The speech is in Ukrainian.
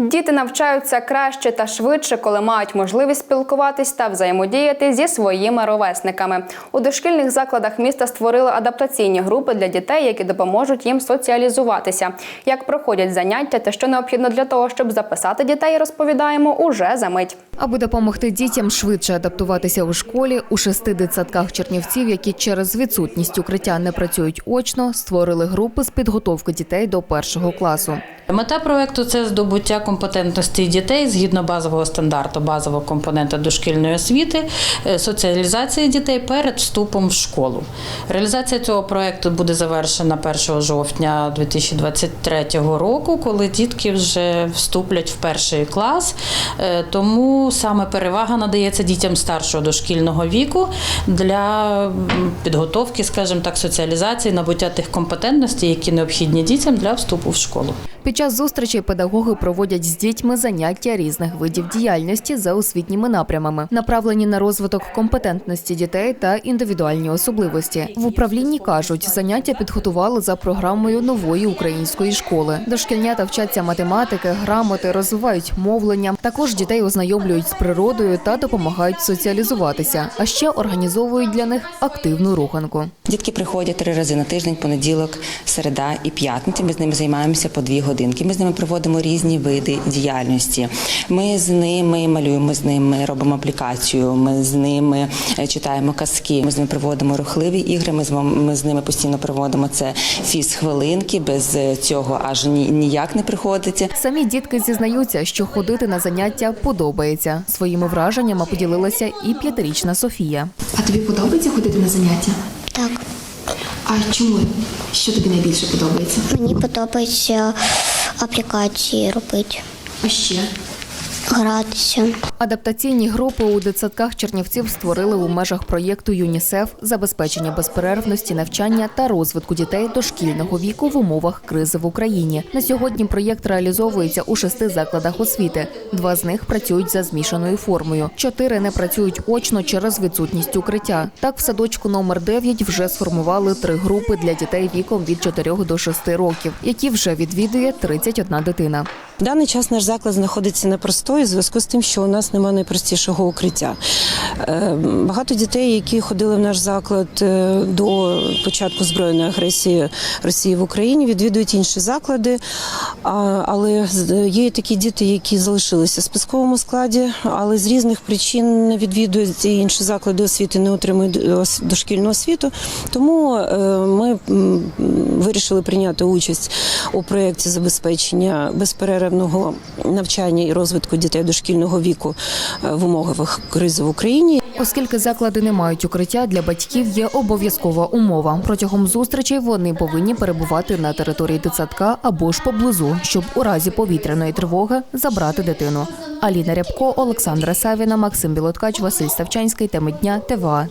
Діти навчаються краще та швидше, коли мають можливість спілкуватись та взаємодіяти зі своїми ровесниками. У дошкільних закладах міста створили адаптаційні групи для дітей, які допоможуть їм соціалізуватися. Як проходять заняття та що необхідно для того, щоб записати дітей, розповідаємо уже за мить. Аби допомогти дітям швидше адаптуватися у школі, у шести дитсадках чернівців, які через відсутність укриття не працюють очно, створили групи з підготовки дітей до першого класу. Мета проекту це здобуття компетентності дітей згідно базового стандарту, базового компонента дошкільної освіти, е, соціалізації дітей перед вступом в школу. Реалізація цього проекту буде завершена 1 жовтня 2023 року, коли дітки вже вступлять в перший клас. Е, Тому саме перевага надається дітям старшого дошкільного віку для підготовки, скажімо так, соціалізації, набуття тих компетентностей, які необхідні дітям для вступу в школу. Під час зустрічей педагоги проводять з дітьми заняття різних видів діяльності за освітніми напрямами, направлені на розвиток компетентності дітей та індивідуальні особливості. В управлінні кажуть, заняття підготували за програмою нової української школи. Дошкільнята вчаться математики, грамоти, розвивають мовлення. Також дітей ознайомлюють з природою та допомагають соціалізуватися. А ще організовують для них активну руханку. Дітки приходять три рази на тиждень, понеділок, середа і п'ятниця. Ми з ними займаємося по дві годинки. Ми з ними проводимо різні види діяльності. Ми з ними малюємо з ними, робимо аплікацію. Ми з ними е, читаємо казки. Ми з ними проводимо рухливі ігри. Ми з ми з ними постійно проводимо це фіз-хвилинки. Без е, цього аж ні- ніяк не приходиться. Самі дітки зізнаються, що ходити на заняття подобається. Своїми враженнями поділилася і п'ятирічна Софія. А тобі подобається ходити на заняття? А чому? Що тобі найбільше подобається? мені подобається аплікації робити, А ще? Гратися. Адаптаційні групи у дитсадках Чернівців створили у межах проєкту ЮНІСЕФ забезпечення безперервності навчання та розвитку дітей дошкільного віку в умовах кризи в Україні. На сьогодні проєкт реалізовується у шести закладах освіти. Два з них працюють за змішаною формою. Чотири не працюють очно через відсутність укриття. Так, в садочку номер 9 вже сформували три групи для дітей віком від 4 до 6 років, які вже відвідує 31 дитина. В даний час наш заклад знаходиться на простої в зв'язку з тим, що у нас немає найпростішого укриття. Е, Багато дітей, які ходили в наш заклад е, до початку збройної агресії Росії в Україні, відвідують інші заклади. Але є такі діти, які залишилися в списковому складі, але з різних причин не відвідують ці інші заклади освіти, не отримують дошкільну освіту. Тому е, ми вирішили прийняти участь у проєкті забезпечення безперервного навчання і розвитку дітей дошкільного віку е, в умовах кризи в Україні. Оскільки заклади не мають укриття, для батьків є обов'язкова умова. Протягом зустрічей вони повинні перебувати на території дитсадка або ж поблизу, щоб у разі повітряної тривоги забрати дитину. Аліна Рябко, Олександра Савіна, Максим Білоткач, Василь Ставчанський. Теми дня ТВА.